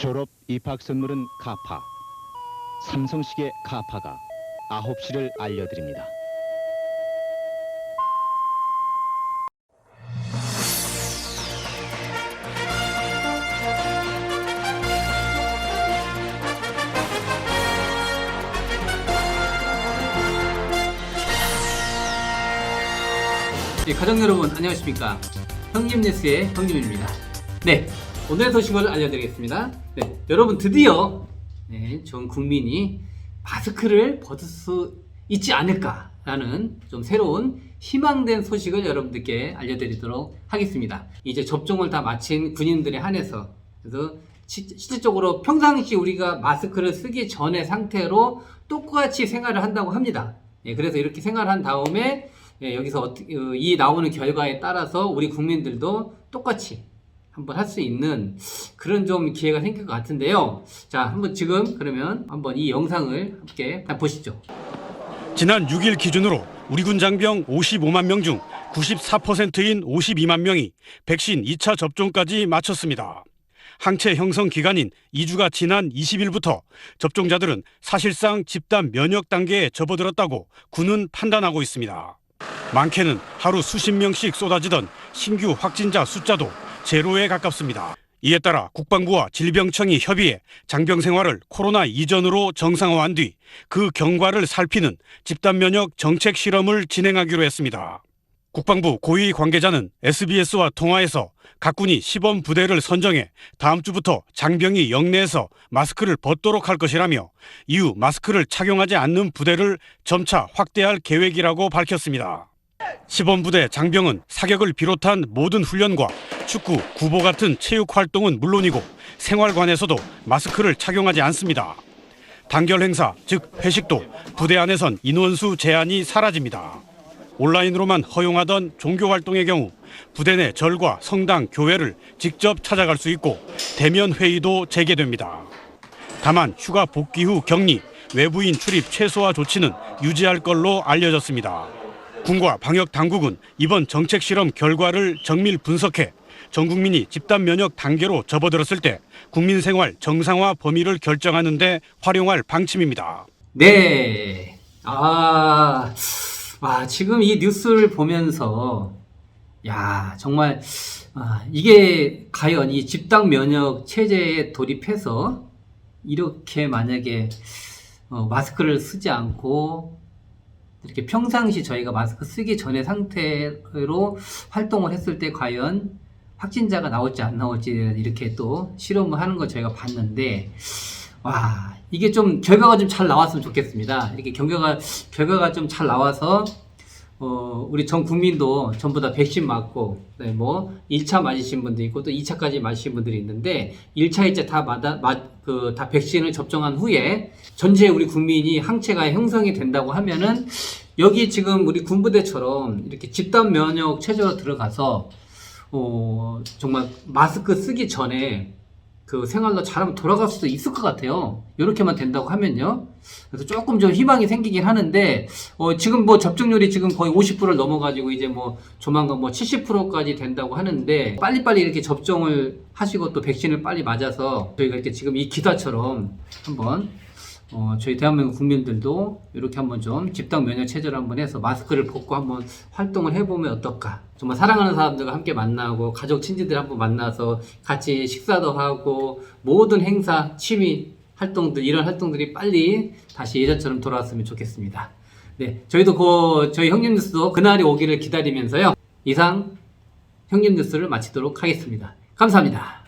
졸업 입학 선물은 카파. 삼성식의 카파가 9시를 알려드립니다. 예, 가족 여러분 안녕하십니까 형님 뉴스의 형님입니다 네 오늘의 소식을 알려드리겠습니다 네, 여러분 드디어 네, 전 국민이 마스크를 벗을 수 있지 않을까 라는 좀 새로운 희망된 소식을 여러분들께 알려드리도록 하겠습니다. 이제 접종을 다 마친 군인들에 한해서 그래서 시- 실질적으로 평상시 우리가 마스크를 쓰기 전의 상태로 똑같이 생활을 한다고 합니다. 예, 그래서 이렇게 생활한 다음에 예, 여기서 어떻게, 어, 이 나오는 결과에 따라서 우리 국민들도 똑같이 한번 할 수 있는 그런 좀 기회가 생길 것 같은데요. 자, 한번 지금 그러면 한번 이 영상을 함께 보시죠. 지난 6일 기준으로 우리 군 장병 55만 명 중 94%인 52만 명이 백신 2차 접종까지 마쳤습니다. 항체 형성 기간인 2주가 지난 20일부터 접종자들은 사실상 집단 면역 단계에 접어들었다고 군은 판단하고 있습니다. 많게는 하루 수십 명씩 쏟아지던 신규 확진자 숫자도 제로에 가깝습니다. 이에 따라 국방부와 질병청이 협의해 장병 생활을 코로나 이전으로 정상화한 뒤 그 경과를 살피는 집단 면역 정책 실험을 진행하기로 했습니다. 국방부 고위 관계자는 SBS와 통화에서 각 군이 시범 부대를 선정해 다음 주부터 장병이 영내에서 마스크를 벗도록 할 것이라며 이후 마스크를 착용하지 않는 부대를 점차 확대할 계획이라고 밝혔습니다. 시범부대 장병은 사격을 비롯한 모든 훈련과 축구, 구보 같은 체육 활동은 물론이고 생활관에서도 마스크를 착용하지 않습니다. 단결 행사, 즉 회식도 부대 안에선 인원수 제한이 사라집니다. 온라인으로만 허용하던 종교 활동의 경우 부대 내 절과 성당, 교회를 직접 찾아갈 수 있고 대면 회의도 재개됩니다. 다만 휴가 복귀 후 격리, 외부인 출입 최소화 조치는 유지할 걸로 알려졌습니다. 군과 방역 당국은 이번 정책 실험 결과를 정밀 분석해 전 국민이 집단 면역 단계로 접어들었을 때 국민 생활 정상화 범위를 결정하는 데 활용할 방침입니다. 네. 아, 와, 지금 이 뉴스를 보면서, 야, 정말, 아, 이게 과연 이 집단 면역 체제에 돌입해서 이렇게 만약에 어, 마스크를 쓰지 않고 이렇게 평상시 저희가 마스크 쓰기 전의 상태로 활동을 했을 때 과연 확진자가 나올지 안 나올지 이렇게 또 실험을 하는 걸 저희가 봤는데 와 이게 좀 결과가 좀 잘 나왔으면 좋겠습니다. 이렇게 결과가 결과가 좀 잘 나와서 어, 우리 전 국민도 전부 다 백신 맞고, 네, 뭐, 1차 맞으신 분도 있고, 또 2차까지 맞으신 분들이 있는데, 1차, 2차 다 맞아, 맞, 그, 다 백신을 접종한 후에, 전체 우리 국민이 항체가 형성이 된다고 하면은, 여기 지금 우리 군부대처럼 이렇게 집단 면역 체제로 들어가서, 어, 정말 마스크 쓰기 전에 그 생활로 잘하면 돌아갈 수도 있을 것 같아요. 이렇게만 된다고 하면요. 그래서 조금 좀 희망이 생기긴 하는데, 어, 지금 뭐 접종률이 지금 거의 50%를 넘어가지고 이제 뭐 조만간 뭐 70%까지 된다고 하는데, 빨리빨리 이렇게 접종을 하시고 또 백신을 빨리 맞아서 저희가 이렇게 지금 이 기사처럼 한번 어, 저희 대한민국 국민들도 이렇게 한번 좀 집단 면역 체제를 한번 해서 마스크를 벗고 한번 활동을 해보면 어떨까. 정말 사랑하는 사람들과 함께 만나고 가족 친지들 한번 만나서 같이 식사도 하고 모든 행사, 취미 활동들 이런 활동들이 빨리 다시 예전처럼 돌아왔으면 좋겠습니다. 네, 저희도 그 저희 형님 뉴스도 그날이 오기를 기다리면서요. 이상 형님 뉴스를 마치도록 하겠습니다. 감사합니다.